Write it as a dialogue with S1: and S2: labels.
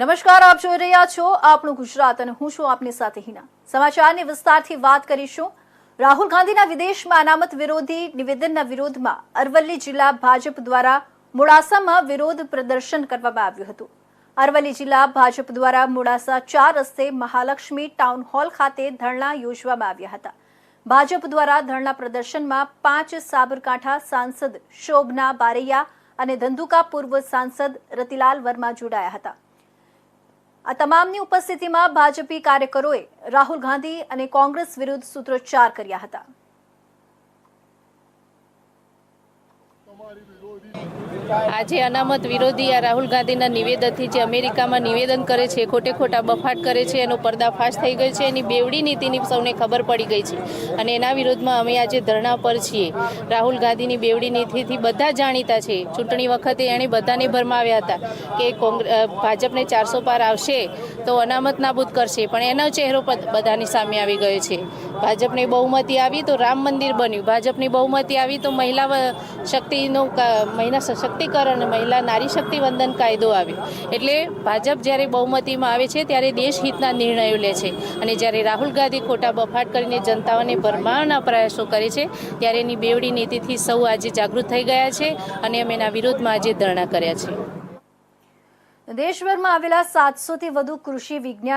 S1: નમસ્કાર, આપ જોઈ રહ્યા છો આપણું ગુજરાત અને હું છું આપની સાથે હિના. સમાચારની વિસ્તારથી વાત કરીશું. રાહુલ ગાંધીના વિદેશમાં અનામત વિરોધી નિવેદનના વિરોધમાં અરવલ્લી જિલ્લા ભાજપ દ્વારા મોડાસામાં વિરોધ પ્રદર્શન કરવામાં આવ્યું હતું. અરવલ્લી જિલ્લા ભાજપ દ્વારા મોડાસા ચાર રસ્તે મહાલક્ષ્મી ટાઉન હોલ ખાતે ધરણા યોજવામાં આવ્યા હતા. ભાજપ દ્વારા ધરણા પ્રદર્શનમાં પાંચ સાબરકાંઠા સાંસદ શોભના બારૈયા અને ધંધુકા પૂર્વ સાંસદ રતિલાલ વર્મા જોડાયા હતા. આ તમામની ઉપસ્થિતિમાં ભાજપી કાર્યકરોએ રાહુલ ગાંધી અને કોંગ્રેસ વિરુદ્ધ સૂત્રોચ્ચાર કર્યા હતા.
S2: આજે અનામત વિરોધી આ રાહુલ ગાંધીના નિવેદનથી જે અમેરિકામાં નિવેદન કરે છે, ખોટે ખોટા બફાટ કરે છે, એનો પર્દાફાશ થઈ ગયો છે, એની બેવડી નીતિની સૌને ખબર પડી ગઈ છે. અને એના વિરોધમાં અમે આજે ધરણા પર છીએ. રાહુલ ગાંધીની બેવડી નીતિથી બધા જાણીતા છે. ચૂંટણી વખતે એણે બધાને ભરમાવ્યા હતા કે ભાજપને ચારસો પાર આવશે તો અનામત નાબૂદ કરશે. પણ એનો ચહેરો બધાની સામે આવી ગયો છે. ભાજપની બહુમતી આવી તો રામ મંદિર બન્યું. ભાજપની બહુમતી આવી તો મહિલા વ- શક્તિનો મહિલા સશક્તિકરણ, મહિલા નારી શક્તિ વંદન કાયદો આવ્યો એટલે ભાજપ જ્યારે બહુમતીમાં આવે છે, ત્યારે દેશહિતના નિર્ણયો લે છે. અને જ્યારે રાહુલ ગાંધી ખોટા બફાટ કરીને જનતાઓને ભરમાવાના પ્રયાસો કરે છે, ત્યારે એની બેવડી નીતિથી સૌ આજે જાગૃત થઈ ગયા છે અને અમે એના વિરોધમાં આજે ધરણા કર્યા છે.
S1: દેશભરમાં આવેલા સાતસોથી વધુ કૃષિ વિજ્ઞાન